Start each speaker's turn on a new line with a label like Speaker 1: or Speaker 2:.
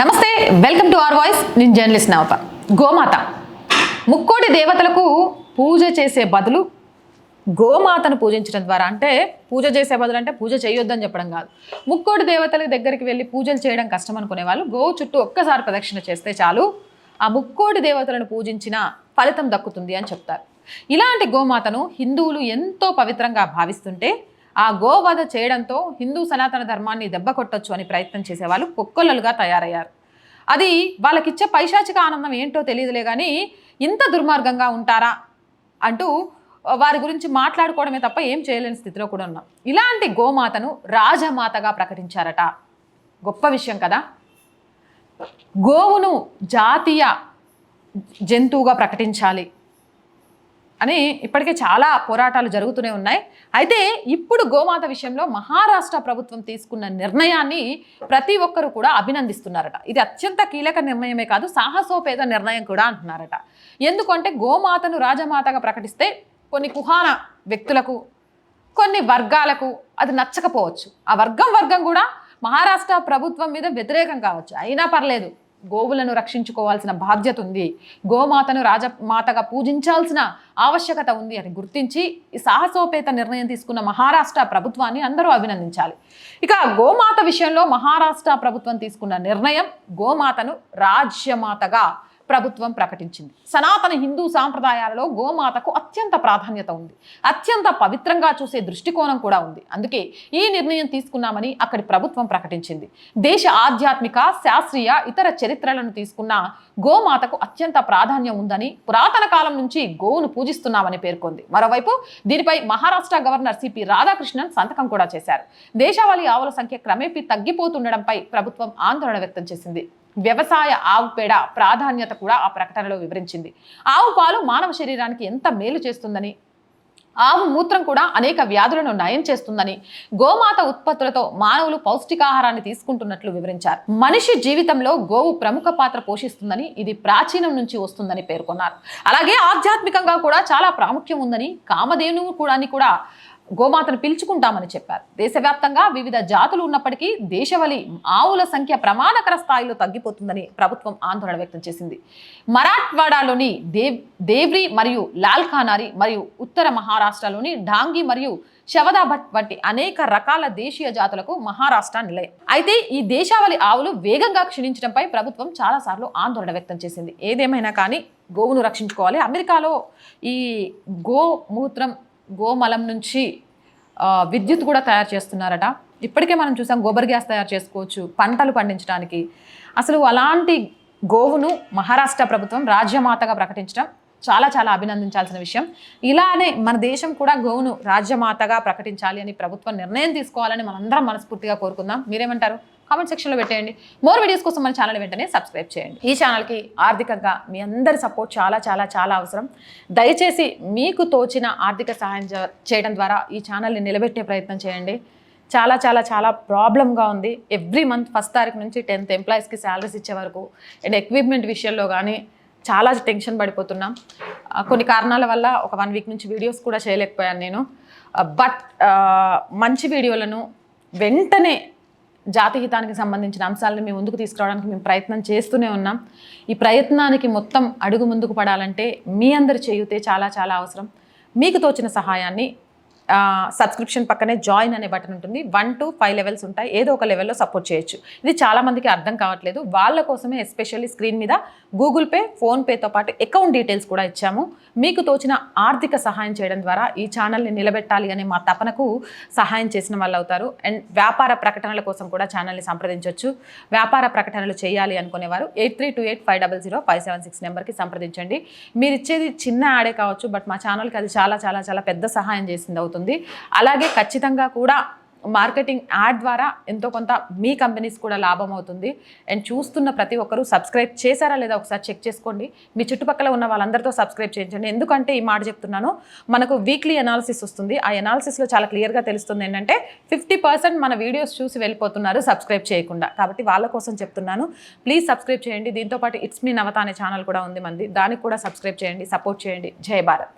Speaker 1: నమస్తే welcome to our voice. నేను journalist Navatha గోమాత. ముక్కోడి దేవతలకు పూజ చేసే బదులు గోమాతను పూజించడం ద్వారా అంటే పూజ చేసే బదులు అంటే పూజ చేయొద్దని చెప్పడం కాదు. ముక్కోడి దేవతల దగ్గరికి వెళ్ళి పూజలు చేయడం కష్టం అనుకునే వాళ్ళు గోవు చుట్టూ ఒక్కసారి ప్రదక్షిణ చేస్తే చాలు ఆ ముక్కోడి దేవతలను పూజించిన ఫలితం దక్కుతుంది అని చెప్తారు. ఇలాంటి గోమాతను హిందువులు ఎంతో పవిత్రంగా భావిస్తుంటే ఆ గోవధ చేయడంతో హిందూ సనాతన ధర్మాన్ని దెబ్బ కొట్టొచ్చు అని ప్రయత్నం చేసేవాళ్ళు కుక్కలలుగా తయారయ్యారు. అది వాళ్ళకిచ్చే పైశాచిక ఆనందం ఏంటో తెలియదులే కానీ ఇంత దుర్మార్గంగా ఉంటారా అంటూ వారి గురించి మాట్లాడుకోవడమే తప్ప ఏం చేయలేని స్థితిలో కూడా ఉన్నాం. ఇలాంటి గోమాతను రాజమాతగా ప్రకటించారట. గొప్ప విషయం కదా. గోవును జాతీయ జంతువుగా ప్రకటించాలి. అని ఇప్పటికే చాలా పోరాటాలు జరుగుతూనే ఉన్నాయి. అయితే ఇప్పుడు గోమాత విషయంలో మహారాష్ట్ర ప్రభుత్వం తీసుకున్న నిర్ణయాన్ని ప్రతి ఒక్కరు కూడా అభినందిస్తున్నారట. ఇది అత్యంత కీలక నిర్ణయమే కాదు సాహసోపేత నిర్ణయం కూడా అంటున్నారట. ఎందుకంటే గోమాతను రాజమాతగా ప్రకటిస్తే కొన్ని కుహాన వ్యక్తులకు కొన్ని వర్గాలకు అది నచ్చకపోవచ్చు. ఆ వర్గం వర్గం కూడా మహారాష్ట్ర ప్రభుత్వం మీద వ్యతిరేకం కావచ్చు. అయినా పర్లేదు గోవులను రక్షించుకోవాల్సిన బాధ్యత ఉంది. గోమాతను రాజమాతగా పూజించాల్సిన ఆవశ్యకత ఉంది అని గుర్తించి ఈ సాహసోపేత నిర్ణయం తీసుకున్న మహారాష్ట్ర ప్రభుత్వాన్ని అందరూ అభినందించాలి. ఇక గోమాత విషయంలో మహారాష్ట్ర ప్రభుత్వం తీసుకున్న నిర్ణయం గోమాతను రాజ్యమాతగా ప్రభుత్వం ప్రకటించింది. సనాతన హిందూ సాంప్రదాయాలలో గోమాతకు అత్యంత ప్రాధాన్యత ఉంది. అత్యంత పవిత్రంగా చూసే దృష్టికోణం కూడా ఉంది. అందుకే ఈ నిర్ణయం తీసుకున్నామని అక్కడి ప్రభుత్వం ప్రకటించింది. దేశ ఆధ్యాత్మిక శాస్త్రీయ ఇతర చరిత్రలను తీసుకున్న గోమాతకు అత్యంత ప్రాధాన్యం ఉందని పురాతన కాలం నుంచి గోవును పూజిస్తున్నామని పేర్కొంది. మరోవైపు దీనిపై మహారాష్ట్ర గవర్నర్ సిపి రాధాకృష్ణన్ సంతకం కూడా చేశారు. దేశవాళీ ఆవుల సంఖ్య క్రమేపీ తగ్గిపోతుండడంపై ప్రభుత్వం ఆందోళన వ్యక్తం చేసింది. వ్యవసాయ ఆవు పేడ ప్రాధాన్యత కూడా ఆ ప్రకటనలో వివరించింది. ఆవు పాలు మానవ శరీరానికి ఎంత మేలు చేస్తుందని ఆవు మూత్రం కూడా అనేక వ్యాధులను నయం చేస్తుందని గోమాత ఉత్పత్తులతో మానవులు పౌష్టికాహారాన్ని తీసుకుంటున్నట్లు వివరించారు. మనిషి జీవితంలో గోవు ప్రముఖ పాత్ర పోషిస్తుందని ఇది ప్రాచీనం నుంచి వస్తుందని పేర్కొన్నారు. అలాగే ఆధ్యాత్మికంగా కూడా చాలా ప్రాముఖ్యం ఉందని కామధేనువు కూడా కూడా గోమాతను పిలుచుకుంటామని చెప్పారు. దేశవ్యాప్తంగా వివిధ జాతులు ఉన్నప్పటికీ దేశవలి ఆవుల సంఖ్య ప్రమాణకర స్థాయిలో తగ్గిపోతుందని ప్రభుత్వం ఆందోళన వ్యక్తం చేసింది. మరాఠ్వాడాలోని దేవ్ దేవ్రి మరియు లాల్ఖానారి మరియు ఉత్తర మహారాష్ట్రలోని డాంగి మరియు శవదాభట్ వంటి అనేక రకాల దేశీయ జాతులకు మహారాష్ట్ర నిలయం. అయితే ఈ దేశావళి ఆవులు వేగంగా క్షీణించడంపై ప్రభుత్వం చాలాసార్లు ఆందోళన వ్యక్తం చేసింది. ఏదేమైనా కానీ గోవును రక్షించుకోవాలి. అమెరికాలో ఈ గో మూత్రం గోమలం నుంచి విద్యుత్ కూడా తయారు చేస్తున్నారట. ఇప్పటికే మనం చూసాం గోబర్ గ్యాస్ తయారు చేసుకోవచ్చు పంటలు పండించడానికి. అసలు అలాంటి గోవును మహారాష్ట్ర ప్రభుత్వం రాజ్యమాతగా ప్రకటించడం చాలా చాలా అభినందించాల్సిన విషయం. ఇలానే మన దేశం కూడా గోవును రాజ్యమాతగా ప్రకటించాలి అని ప్రభుత్వం నిర్ణయం తీసుకోవాలని మనందరం మనస్ఫూర్తిగా కోరుకుందాం. మీరేమంటారు? కామెంట్ సెక్షన్లో పెట్టేయండి. మోర్ వీడియోస్ కోసం మన ఛానల్ వెంటనే సబ్స్క్రైబ్ చేయండి. ఈ ఛానల్కి ఆర్థికంగా మీ అందరి సపోర్ట్ చాలా చాలా చాలా అవసరం. దయచేసి మీకు తోచిన ఆర్థిక సహాయం చేయడం ద్వారా ఈ ఛానల్ని నిలబెట్టే ప్రయత్నం చేయండి. చాలా చాలా చాలా ప్రాబ్లంగా ఉంది. ఎవ్రీ మంత్ ఫస్ట్ తారీఖు నుంచి టెన్త్ ఎంప్లాయీస్కి శాలరీస్ ఇచ్చే వరకు అండ్ ఎక్విప్మెంట్ విషయంలో కానీ చాలా టెన్షన్ పడిపోతున్నాం. కొన్ని కారణాల వల్ల ఒక వన్ వీక్ నుంచి వీడియోస్ కూడా చేయలేకపోయాను నేను. బట్ మంచి వీడియోలను వెంటనే జాతిహితానికి సంబంధించిన అంశాలను మేము ముందుకు తీసుకురావడానికి మేము ప్రయత్నం చేస్తూనే ఉన్నాం. ఈ ప్రయత్నానికి మొత్తం అడుగు ముందుకు పడాలంటే మీ అందరి చేయుతే చాలా చాలా అవసరం. మీకు తోచిన సహాయాన్ని సబ్స్క్రిప్షన్ పక్కనే జాయిన్ అనే బటన్ ఉంటుంది. వన్ టు ఫైవ్ లెవెల్స్ ఉంటాయి. ఏదో ఒక లెవెల్లో సపోర్ట్ చేయొచ్చు. ఇది చాలామందికి అర్థం కావట్లేదు. వాళ్ళ కోసమే ఎస్పెషల్లీ స్క్రీన్ మీద గూగుల్ పే ఫోన్పేతో పాటు అకౌంట్ డీటెయిల్స్ కూడా ఇచ్చాము. మీకు తోచిన ఆర్థిక సహాయం చేయడం ద్వారా ఈ ఛానల్ని నిలబెట్టాలి అనే మా తపనకు సహాయం చేసిన వాళ్ళు అవుతారు. అండ్ వ్యాపార ప్రకటనల కోసం కూడా ఛానల్ని సంప్రదించవచ్చు వ్యాపార ప్రకటనలు చేయాలి అనుకునేవారు eight three two eight five double zero five seven six నెంబర్కి సంప్రదించండి. మీరు ఇచ్చేది చిన్న యాడే కావచ్చు బట్ మా ఛానల్కి అది చాలా చాలా చాలా పెద్ద సహాయం చేసింది అవుతుంది. అలాగే ఖచ్చితంగా కూడా మార్కెటింగ్ యాడ్ ద్వారా ఎంతో కొంత మీ కంపెనీస్ కూడా లాభం అవుతుంది. అండ్ చూస్తున్న ప్రతి ఒక్కరూ సబ్స్క్రైబ్ చేశారా లేదా ఒకసారి చెక్ చేసుకోండి. మీ చుట్టుపక్కల ఉన్న వాళ్ళందరితో సబ్స్క్రైబ్ చేయించండి ఎందుకంటే ఈ మాట చెప్తున్నాను మనకు వీక్లీ అనాలిసిస్ వస్తుంది. ఆ అనాలిసిస్లో చాలా క్లియర్గా తెలుస్తుంది ఏంటంటే ఫిఫ్టీ పర్సెంట్ మన వీడియోస్ చూసి వెళ్ళిపోతున్నారు సబ్స్క్రైబ్ చేయకుండా. కాబట్టి వాళ్ళ కోసం చెప్తున్నాను ప్లీజ్ సబ్స్క్రైబ్ చేయండి. దీంతోపాటు ఇట్స్ మీ నవత అనే ఛానల్ కూడా ఉంది మంది. దానికి కూడా సబ్స్క్రైబ్ చేయండి సపోర్ట్ చేయండి. జయ భారత్.